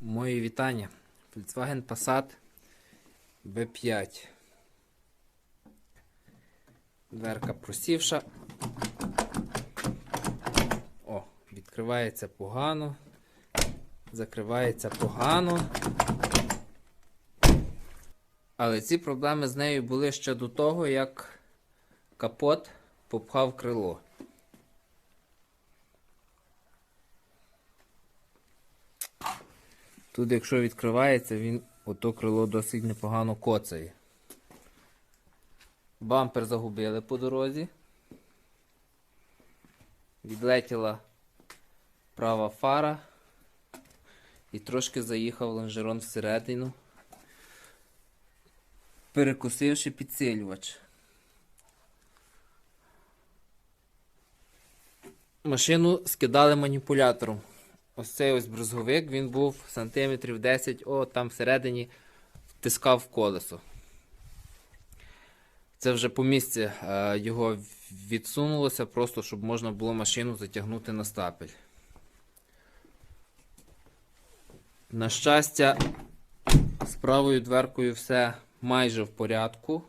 Мої вітання. Volkswagen Passat B5. Дверка просівша. О, відкривається погано. Закривається погано. Але ці проблеми з нею були ще до того, як капот попхав крило. Тут, якщо відкривається, він ото крило досить непогано коцає. Бампер загубили по дорозі. Відлетіла права фара. І трошки заїхав лонжерон всередину, перекусивши підсилювач. Машину скидали маніпулятором. Ось цей ось брузговик, він був сантиметрів 10, о, там всередині втискав колесо. Це вже по місці е, його відсунулося, просто щоб можна було машину затягнути на стапель. На щастя, з правою дверкою все майже в порядку.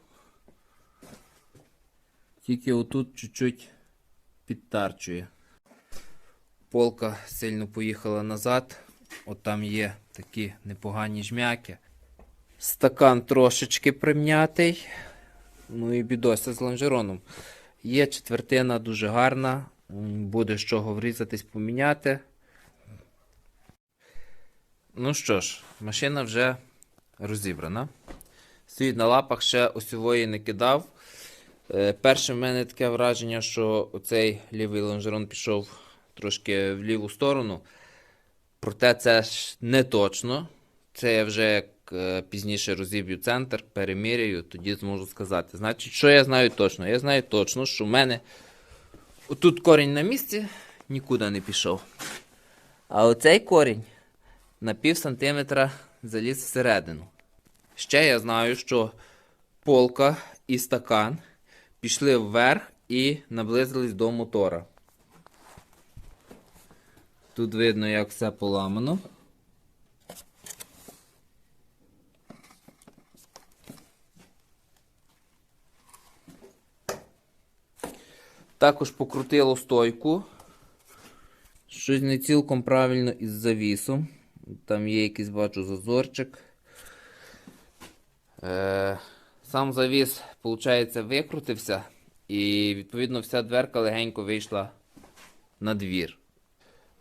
Тільки отут чуть-чуть підтарчує. Полка сильно поїхала назад. От там є такі непогані жмяки. Стакан трошечки прим'ятий. Ну і бідося з лонжероном. Є четвертина дуже гарна. Буде з чого врізатись, поміняти. Ну що ж, машина вже розібрана. Стоїть на лапах, ще осьової не кидав. Е, Перше в мене таке враження, що оцей лівий лонжерон пішов трошки в ліву сторону. Проте це ж не точно. Це я вже як е, пізніше розіб'ю центр, переміряю, тоді зможу сказати. Значить, що я знаю точно? Я знаю точно, що в мене отут корінь на місці нікуди не пішов. А оцей корінь на пів сантиметра заліз всередину. Ще я знаю, що полка і стакан пішли вверх і наблизились до мотора. Тут видно, як все поламано. Також покрутило стойку. Щось не цілком правильно із завісом. Там є якийсь бачу зазорчик. Е, сам завіс, виходить, викрутився, і відповідно вся дверка легенько вийшла на двір.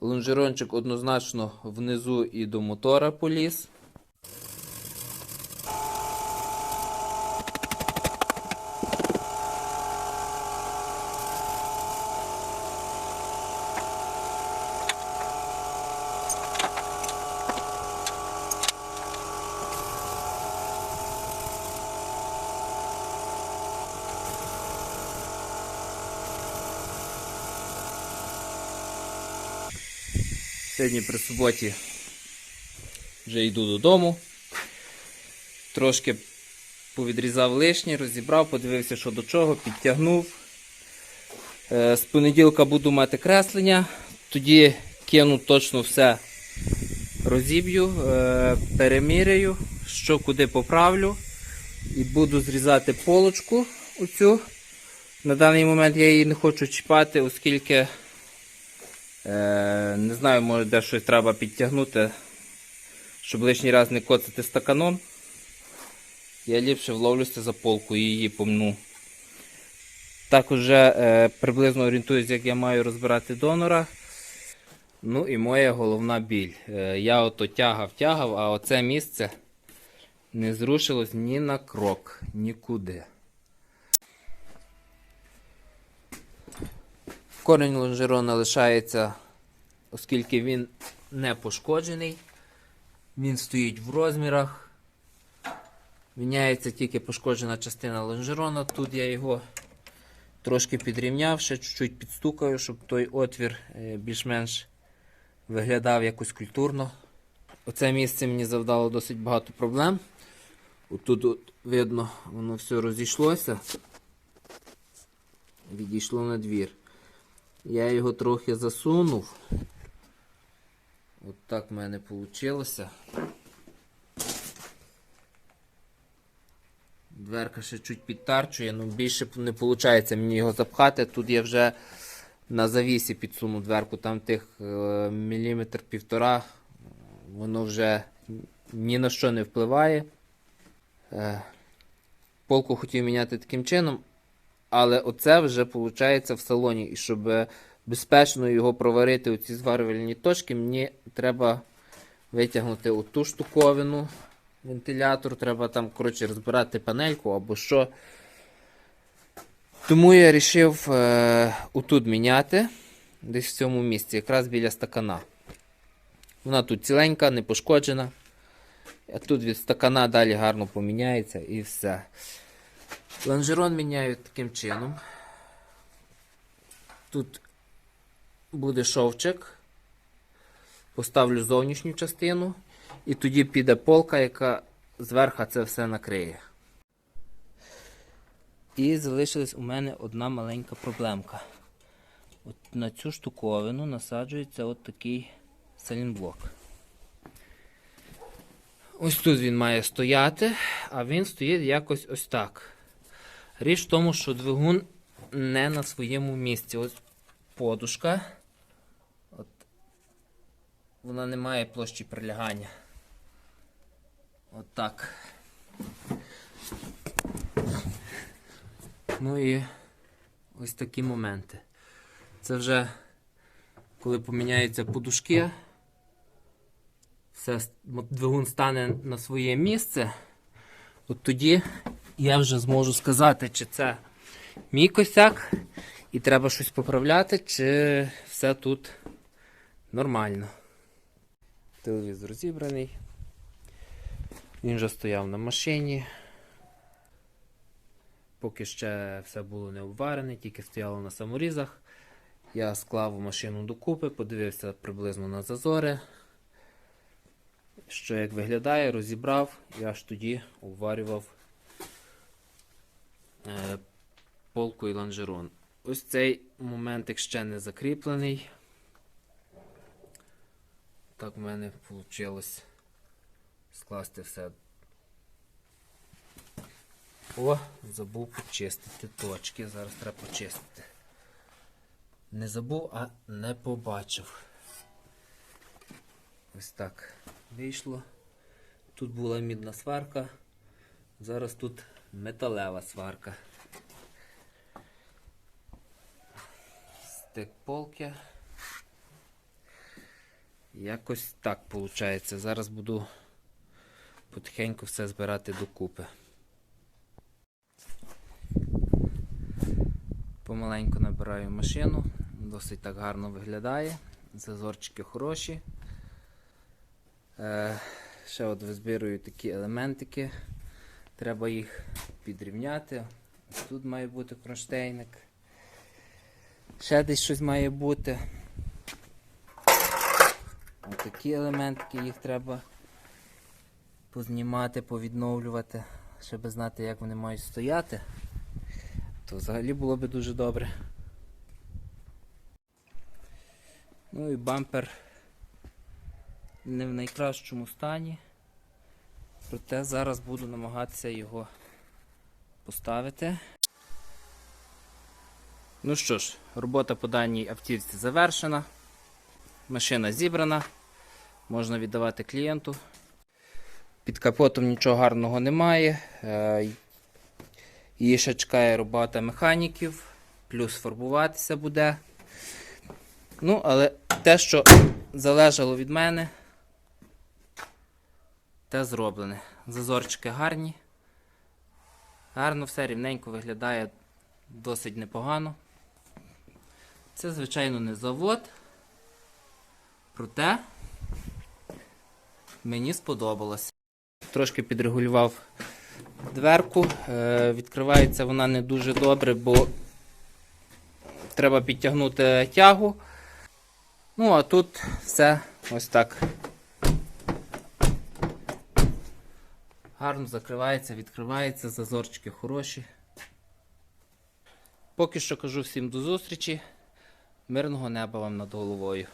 Лонжерончик однозначно внизу і до мотора поліз. Сьогодні при суботі вже йду додому. Трошки повідрізав лишнє, розібрав, подивився, що до чого, підтягнув. Е, З понеділка буду мати креслення, тоді кину точно все розіб'ю, е, переміряю, що куди поправлю. І буду зрізати полочку оцю. На даний момент я її не хочу чіпати, оскільки не знаю, може де щось треба підтягнути, щоб лишній раз не коцати стаканом. Я ліпше вловлюся за полку і її помну. Також вже е, приблизно орієнтуюсь, як я маю розбирати донора. Ну і моя головна біль. Е, я ото тягав, тягав, а оце місце не зрушилось ні на крок, нікуди. Корень лонжерона лишається, оскільки він не пошкоджений. Він стоїть в розмірах. Міняється тільки пошкоджена частина лонжерона. Тут я його трошки підрівняв, ще чуть-чуть підстукаю, щоб той отвір е, більш-менш виглядав якось культурно. Оце місце мені завдало досить багато проблем. Отут от видно, воно все розійшлося. Відійшло на двір. Я його трохи засунув. От так в мене вийшло. Дверка ще чуть підтарчує, ну більше не виходить мені його запхати. Тут я вже на завісі підсуну дверку, там тих е, міліметр півтора, воно вже ні на що не впливає. Е, полку хотів міняти таким чином, але оце вже виходить в салоні. І щоб е, безпечно його проварити у ці зварювальні точки, мені треба витягнути оту штуковину, вентилятор, треба там, коротше, розбирати панельку або що. Тому я вирішив е, отут міняти, десь в цьому місці, якраз біля стакана. Вона тут ціленька, не пошкоджена. А тут від стакана далі гарно поміняється і все. Лонжерон міняю таким чином. Тут буде шовчик. Поставлю зовнішню частину. І тоді піде полка, яка зверху це все накриє. І залишилась у мене одна маленька проблемка. От на цю штуковину насаджується от такий салінблок. Ось тут він має стояти, а він стоїть якось ось так. Річ в тому, що двигун не на своєму місці. Ось подушка. От. Вона не має площі прилягання. От. Ну і ось такі моменти. Це вже коли поміняються подушки, все, двигун стане на своє місце, от тоді я вже зможу сказати, чи це мій косяк, і треба щось поправляти, чи все тут нормально. Телевізор зібраний. Він вже стояв на машині. Поки ще все було не обварене, тільки стояло на саморізах. Я склав машину докупи, подивився приблизно на зазори. Що як виглядає, розібрав і аж тоді обварював полку і лонжерон. Ось цей моментик ще не закріплений. Так в мене вийшло скласти все. О, забув почистити точки. Зараз треба почистити. Не забув, а не побачив. Ось так вийшло. Тут була мідна сварка, зараз тут металева сварка. Стик полки. Якось так виходить. Зараз буду потихеньку все збирати докупи. Помаленьку набираю машину, досить так гарно виглядає. Зазорчики хороші. Е, ще от визбирую такі елементики. Треба їх підрівняти. Тут має бути кронштейник. Ще десь щось має бути. Ось такі елементики їх треба познімати, повідновлювати, щоб знати, як вони мають стояти то взагалі було би дуже добре. Ну і бампер не в найкращому стані, проте зараз буду намагатися його поставити. Ну що ж, робота по даній автівці завершена. Машина зібрана, можна віддавати клієнту. Під капотом нічого гарного немає. Е, Її ще чекає робота механіків, плюс фарбуватися буде. Ну, але те, що залежало від мене, те зроблене. Зазорчики гарні. Гарно все рівненько виглядає досить непогано. Це, звичайно, не завод. Проте мені сподобалось. Трошки підрегулював дверку. Е, Відкривається вона не дуже добре, бо треба підтягнути тягу. Ну, а тут все ось так. Гарно закривається, відкривається, зазорчики хороші. Поки що кажу всім до зустрічі. Мирного неба вам над головою.